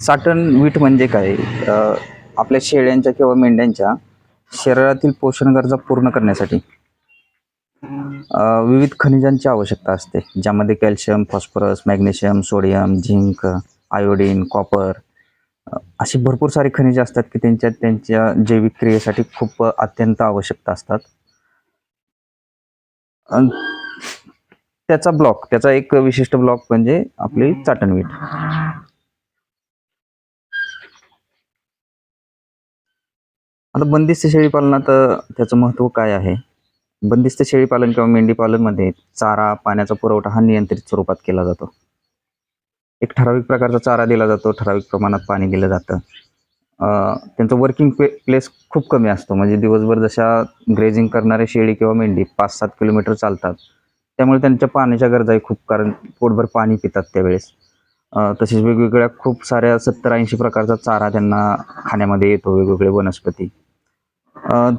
साटण वीट म्हणजे काय? अ, आपल्या शेळ्यांच्या किंवा मेंढ्यांच्या शरीरातील पोषण गरजा पूर्ण करण्यासाठी अ, विविध खनिजांची आवश्यकता असते ज्यामध्ये calcium phosphorus magnesium sodium zinc iodine copper अ, अशी भरपूर सारी खनिजे असतात की त्यांच्या त्यांच्या जैविक क्रियेसाठी खूप अत्यंत आवश्यकता असतात. अन त्याचा ब्लॉक त्याचा एक विशिष्ट ब्लॉक म्हणजे आपली चाटणवीट आता बंदिस्त शेळीपालनात त्याचं महत्त्व काय आहे? बंदिस्त शेळीपालन किंवा मेंढीपालनमध्ये चारा पाण्याचा पुरवठा हा नियंत्रित स्वरूपात केला जातो. एक ठराविक प्रकारचा चारा दिला जातो ठराविक प्रमाणात पाणी दिलं जातं. त्यांचं वर्किंग पे प्लेस खूप कमी असतो. म्हणजे दिवसभर जशा ग्रेझिंग करणारे शेळी किंवा मेंढी पाच सात किलोमीटर चालतात त्यामुळे त्यांच्या पाण्याच्या गरजाही खूप कारण पोटभर पाणी पितात त्यावेळेस. तसेच वेगवेगळ्या खूप साऱ्या सत्तर ऐंशी प्रकारचा चारा त्यांना खाण्यामध्ये येतो वेगवेगळे वनस्पती.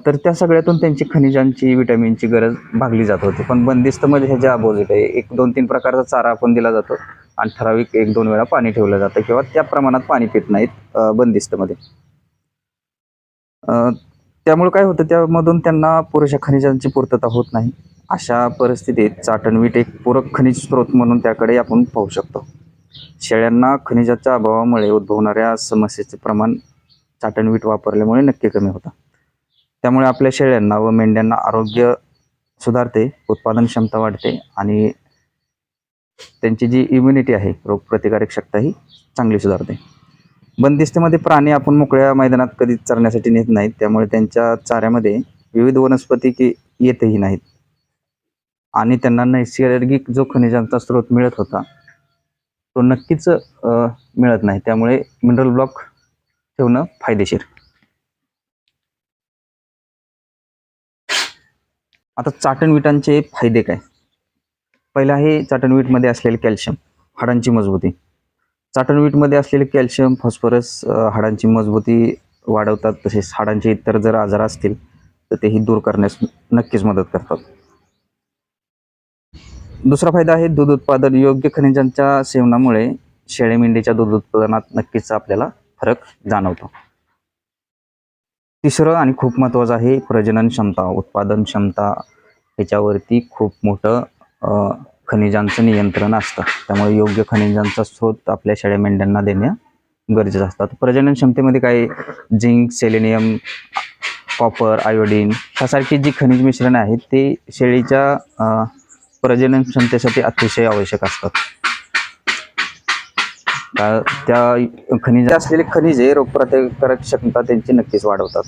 तर त्या सगळ्यातून त्यांची खनिजांची विटॅमिनची गरज भागली जात होती. पण बंदिस्तमध्ये म्हणजे ह्याच्या अपोजिट आहे एक दोन तीन प्रकारचा चारा आपण दिला जातो आणि ठराविक एक दोन वेळा पाणी ठेवलं जातं किंवा त्या प्रमाणात पाणी पित नाहीत बंदिस्तमध्ये. त्यामुळे काय होतं त्यामधून त्यांना पुरेशा खनिजांची पूर्तता होत नाही. अशा परिस्थितीत चाटणवीट एक पूरक खनिज स्रोत म्हणून त्याकडे आपण पाहू शकतो. शेळ्यांना खनिजाच्या अभावामुळे उद्भवणाऱ्या समस्येचे प्रमाण चाटणवीट वापरल्यामुळे नक्की कमी होतं. त्यामुळे आपल्या शेळ्यांना व मेंढ्यांना आरोग्य सुधारते उत्पादन क्षमता वाढते आणि त्यांची जी इम्युनिटी आहे रोगप्रतिकारक शक्ता ही चांगली सुधारते. बंदिस्तेमध्ये प्राणी आपण मोकळ्या मैदानात कधी चरण्यासाठी नेत नाहीत त्यामुळे त्यांच्या चाऱ्यामध्ये विविध वनस्पती की येतही नाहीत. आणि त्यांना नैसर्गिक जो खनिजांचा स्रोत मिळत होता तो नक्कीच मिळत नाही. त्यामुळे मिनरल ब्लॉक ठेवणं फायदेशीर. आता चाटणविटांचे फायदे काय? पहिला आहे चाटणवीटमध्ये असलेले कॅल्शियम हाडांची मजबूती. चाटणवीटमध्ये असलेले कॅल्शियम फॉस्फरस हाडांची मजबूती वाढवतात. तसेच हाडांचे इतर जर आजार असतील तर तेही दूर करण्यास नक्कीच मदत करतात. दुसरा फायदा आहे दूध उत्पादन योग्य खनिजांच्या सेवनामुळे शेळे मेंढीच्या दूध उत्पादनात नक्कीच आपल्याला फरक जाणवतो. तिसरं आणि खूप महत्त्वाचं आहे प्रजनन क्षमता. उत्पादन क्षमता ह्याच्यावरती खूप मोठं खनिजांचं नियंत्रण असतं. त्यामुळे योग्य खनिजांचा स्रोत आपल्या शेळ्या मेंढ्यांना देणं गरजेचं असतात प्रजनन क्षमतेमध्ये काही झिंक सेलेनियम कॉपर आयोडीन ह्यासारखी जी खनिज मिश्रण आहेत ते शेळीच्या प्रजनन क्षमतेसाठी अतिशय आवश्यक असतात. त्या- खनिज असलेले खनिजे रोगप्रतिकारक क्षमता त्यांची नक्कीच वाढवतात.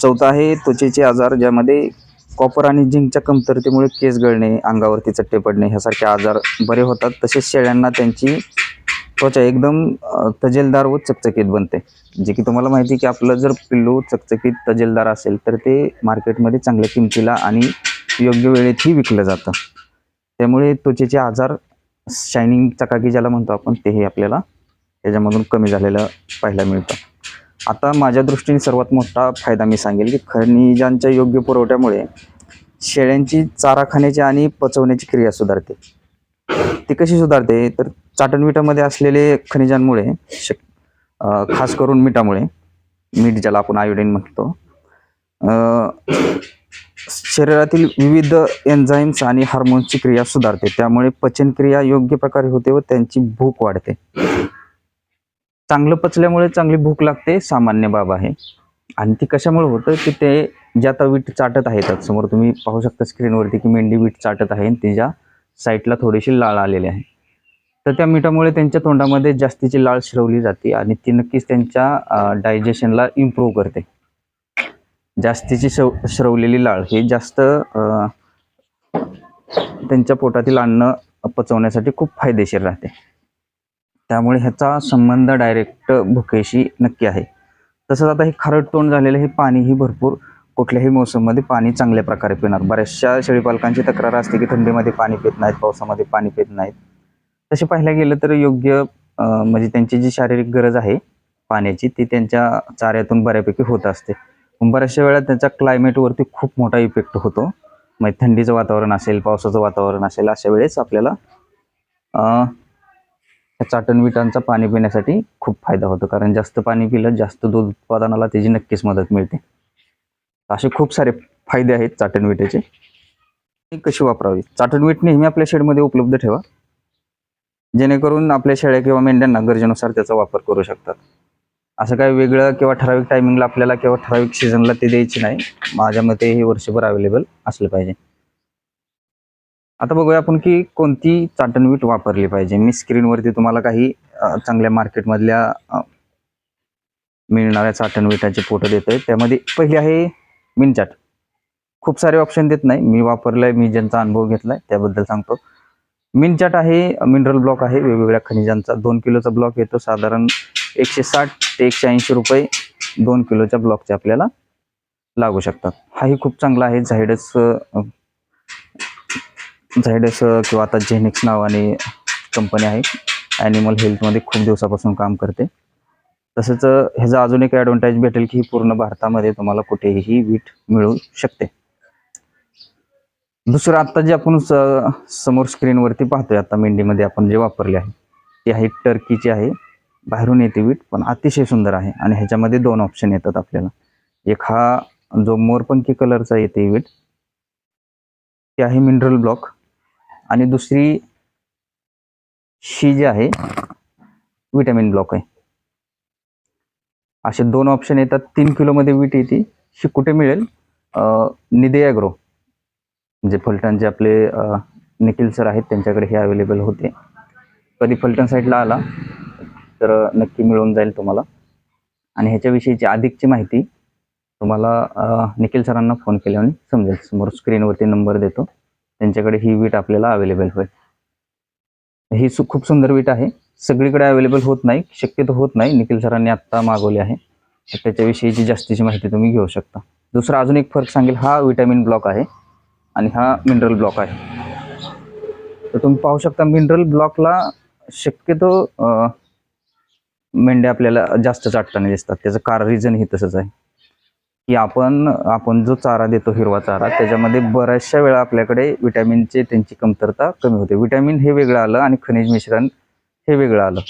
चौथा आहे त्वचेचे आजार ज्यामध्ये कॉपर आणि झिंकच्या कमतरतेमुळे केस गळणे अंगावरती चट्टे पडणे ह्यासारखे आजार बरे होतात. तसेच शेळ्यांना त्यांची त्वचा एकदम तजेलदार व चकचकीत बनते. जे की तुम्हाला माहिती आहे की आपलं जर पिल्लू चकचकीत तजेलदार असेल तर ते मार्केटमध्ये चांगल्या किमतीला आणि योग्य वेळेतही विकलं जातं. त्यामुळे त्वचेचे आजार शायनिंग चकाकी ज्याला म्हणतो आपण तेही आपल्याला त्याच्यामधून कमी झालेलं पाहायला मिळतं. आता माझ्या दृष्टीने सर्वात मोठा फायदा मी सांगेल की खनिजांच्या योग्य पुरवठ्यामुळे शेळ्यांची चारा खाण्याची आणि पचवण्याची क्रिया सुधारते. ती कशी सुधारते? तर चाटणमिठामध्ये असलेले खनिजांमुळे शक खास करून मिठामुळे मीठ ज्याला आपण आयोडीन म्हणतो शरीरातील विविध एन्झाईम्स आणि हार्मोन्सची क्रिया सुधारते. त्यामुळे पचनक्रिया योग्य प्रकारे होते व त्यांची भूक वाढते. चांगलं पचल्यामुळे चांगली भूक लागते सामान्य बाब आहे. आणि ती कशामुळे होतं की ते ज्या आता वीट चाटत आहेत समोर तुम्ही पाहू शकता स्क्रीनवरती की मेंढी वीट चाटत आहे आणि तिच्या साईटला थोडीशी लाळ आलेली आहे. तर त्या मिठामुळे त्यांच्या तोंडामध्ये जास्तीची लाळ शिरवली जाते आणि ती नक्कीच त्यांच्या डायजेशनला इम्प्रूव्ह करते. जास्तीची शव श्रवलेली लाळ ही जास्त त्यांच्या पोटातील अन्न पचवण्यासाठी खूप फायदेशीर राहते. त्यामुळे ह्याचा संबंध डायरेक्ट भुकेशी नक्की आहे. तसंच आता हे खारट तोंड झालेलं हे पाणीही भरपूर कुठल्याही मोसममध्ये पाणी चांगल्या प्रकारे पिणार. बऱ्याचशा शेळीपालकांची तक्रार असते की थंडीमध्ये पाणी पित नाहीत पावसामध्ये पाणी पित नाहीत. तसे पाहायला गेलं तर योग्य म्हणजे त्यांची जी शारीरिक गरज आहे पाण्याची ती त्यांच्या चाऱ्यातून बऱ्यापैकी होत असते. बऱ्याचशा वेळा त्याच्या क्लायमेटवरती खूप मोठा इफेक्ट होतो. म्हणजे थंडीचं वातावरण असेल पावसाचं वातावरण असेल अशा वेळेस आपल्याला चाटण विटांचा पाणी पिण्यासाठी खूप फायदा होतो. कारण जास्त पाणी पिलं जास्त दूध उत्पादनाला त्याची नक्कीच मदत मिळते. असे खूप सारे फायदे आहेत चाटण विटेचे ती कशी वापरावी? चाटण वीट नेहमी आपल्या शेडमध्ये उपलब्ध ठेवा. जेणेकरून आपल्या शेळ्या किंवा मेंढ्यांना गरजेनुसार त्याचा वापर करू शकतात. असं काही वेगळं किंवा ठराविक टायमिंगला आपल्याला किंवा ठराविक सीझनला ते द्यायची नाही. माझ्या मते हे वर्षभर अवेलेबल असलं पाहिजे. आता बघूया आपण की कोणती चाटणवीट वापरली पाहिजे. मी स्क्रीनवरती तुम्हाला काही चांगल्या मार्केटमधल्या मिळणाऱ्या चाटणविटाचे फोटो देतोय. त्यामध्ये पहिली आहे मिनचाट खूप सारे ऑप्शन देत नाही. मी वापरलंय मी ज्यांचा अनुभव घेतलाय त्याबद्दल सांगतो. मिनचाट आहे मिनरल ब्लॉक आहे वेगवेगळ्या खनिजांचा. दोन किलोचा ब्लॉक येतो. साधारण एकशे साठ ते एकशे ऐंशी रुपये दोन किलोच्या ब्लॉकचे आपल्याला लागू शकतात. हाही खूप चांगला आहे. झायडस झायडस किंवा आता जेनिक्स नावाने कंपनी आहे. ॲनिमल हेल्थमध्ये खूप दिवसापासून काम करते. तसंच ह्याचा अजून एक ॲडव्हान्टेज भेटेल की पूर्ण भारतामध्ये तुम्हाला कुठेही वीट मिळू शकते. दुसरं आत्ता जे आपण समोर स्क्रीनवरती पाहतोय आता मेंढीमध्ये आपण जे वापरले आहे ती आहे टर्कीची आहे. बाहेरून येते वीट पण अतिशय सुंदर आहे. आणि ह्याच्यामध्ये दोन ऑप्शन येतात आपल्याला. एक हा जो मोरपंखी कलरचा येते वीट ते आहे मिनरल ब्लॉक आणि दुसरी शी जी आहे विटॅमिन ब्लॉक आहे. असे दोन ऑप्शन येतात. तीन किलोमध्ये वीट येते. ही कुठे मिळेल? निदेयाग्रो म्हणजे जे फलटणचे आपले निखिल सर आहेत त्यांच्याकडे हे अवेलेबल होते. कधी फलटण साईडला आला तर नक्की मिळून जाईल तुम्हाला. आणि ह्याच्याविषयीची अधिकची माहिती तुम्हाला निखिल सरांना फोन केल्याने समजेल. समोर स्क्रीनवरती नंबर देतो. त्यांच्याकडे ही वीट आपल्याला अवेलेबल होईल. ही सु खूप सुंदर वीट आहे. सगळीकडे अवेलेबल होत नाही. शक्यतो होत नाही. निखिल सरांनी आत्ता मागवली आहे. तर त्याच्याविषयीची जास्तीची माहिती तुम्ही घेऊ शकता. दुसरा अजून एक फरक सांगेल. हा विटॅमिन ब्लॉक आहे. आणि हा मिनरल ब्लॉक आहे. तर तुम्ही पाहू शकता मिनरल ब्लॉकला शक्यतो मेंढ्या आपल्याला जास्त चाटताना दिसतात. त्याचं कार रिझन ही तसंच आहे. की आपण आपण जो चारा देतो हिरवा चारा त्याच्यामध्ये बऱ्याचशा वेळा आपल्याकडे विटॅमिनचे त्यांची कमतरता कमी होते. विटॅमिन हे वेगळं आलं आणि खनिज मिश्रण हे वेगळं आलं.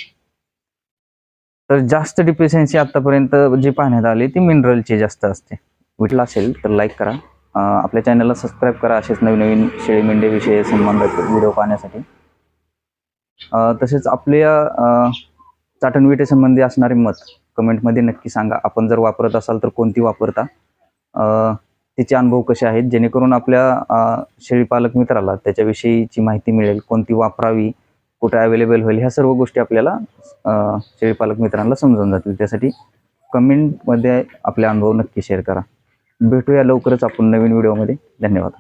तर जास्त डिफिशियन्सी आतापर्यंत जी पाहण्यात आली ती मिनरलची जास्त असते. विटला असेल तर लाईक करा. आपल्या चॅनलला सबस्क्राईब करा. असेच नवीन नवीन शेळी मेंढ्याविषयी संबंधित व्हिडिओ पाहण्यासाठी. तसेच आपल्या चाटणविटेसंबंधी असणारे मत कमेंटमध्ये नक्की सांगा. आपण जर वापरत असाल तर कोणती वापरता? तिचे अनुभव कसे आहेत? जेणेकरून आपल्या शेळीपालक मित्राला त्याच्याविषयीची माहिती मिळेल. कोणती वापरावी? कुठे अवेलेबल होईल? ह्या सर्व गोष्टी आपल्याला शेळीपालक मित्रांना समजून जातील. त्यासाठी कमेंटमध्ये आपले अनुभव नक्की शेअर करा. भेटूया लवकरच आपण नवीन व्हिडिओमध्ये धन्यवाद.